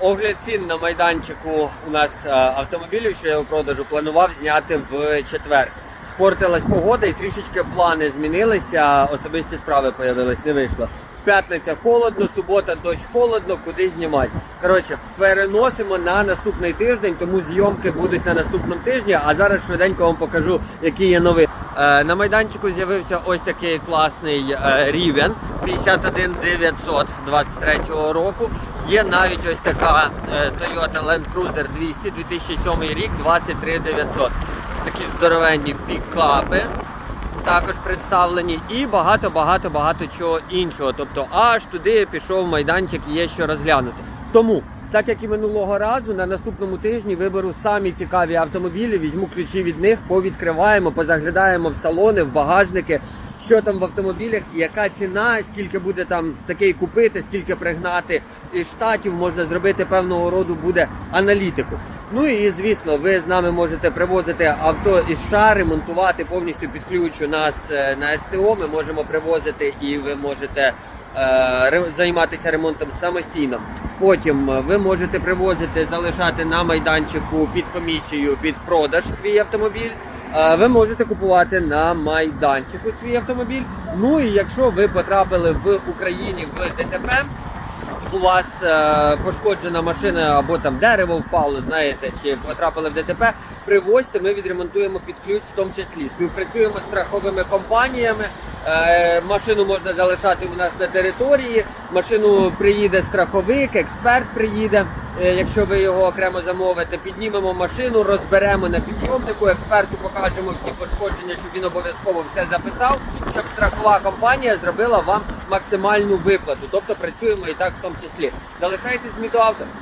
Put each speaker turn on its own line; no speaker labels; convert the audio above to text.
Огляд цін на майданчику у нас е, автомобілів, що я у продажу планував зняти в четвер. Спортилась погода і трішечки плани змінилися, особисті справи появились, не вийшло. П'ятниця холодно, субота дощ холодно, куди знімати. Коротше, переносимо на наступний тиждень, тому зйомки будуть на наступному тижні. А зараз швиденько вам покажу, які є новини. Е, на майданчику з'явився ось такий класний рівень 51900 23 року. Є навіть ось така е, Toyota Land Cruiser 200 2007 рік 23900. Ось такі здоровенні пікапи також представлені, і багато, багато, багато чого іншого. Тобто, аж туди пішов майданчик, є що розглянути. Тому, так як і минулого разу, на наступному тижні виберу самі цікаві автомобілі, візьму ключі від них, повідкриваємо, позаглядаємо в салони, в багажники. Що там в автомобілях, яка ціна, скільки буде там такий купити, скільки пригнати із штатів, можна зробити певного роду буде аналітику. Ну і звісно, ви з нами можете привозити авто із США, ремонтувати повністю під ключ нас е, на СТО. Ми можемо привозити і ви можете е, займатися ремонтом самостійно. Потім е, ви можете привозити, залишати на майданчику під комісію під продаж свій автомобіль. Ви можете купувати на майданчику свій автомобіль. Ну і якщо ви потрапили в Україні в ДТП, у вас е, пошкоджена машина або там дерево впало, знаєте, чи потрапили в ДТП, привозьте, ми відремонтуємо під ключ в тому числі. Співпрацюємо з страховими компаніями. Е, машину можна залишати у нас на території. Машину приїде страховик, експерт приїде. Е, якщо ви його окремо замовите, піднімемо машину, розберемо на підйомнику, експерту покажемо всі пошкодження, щоб він обов'язково все записав, щоб страхова компанія зробила вам максимальну виплату. Тобто працюємо і так в тому числі. Залишайтесь з Мітоавто.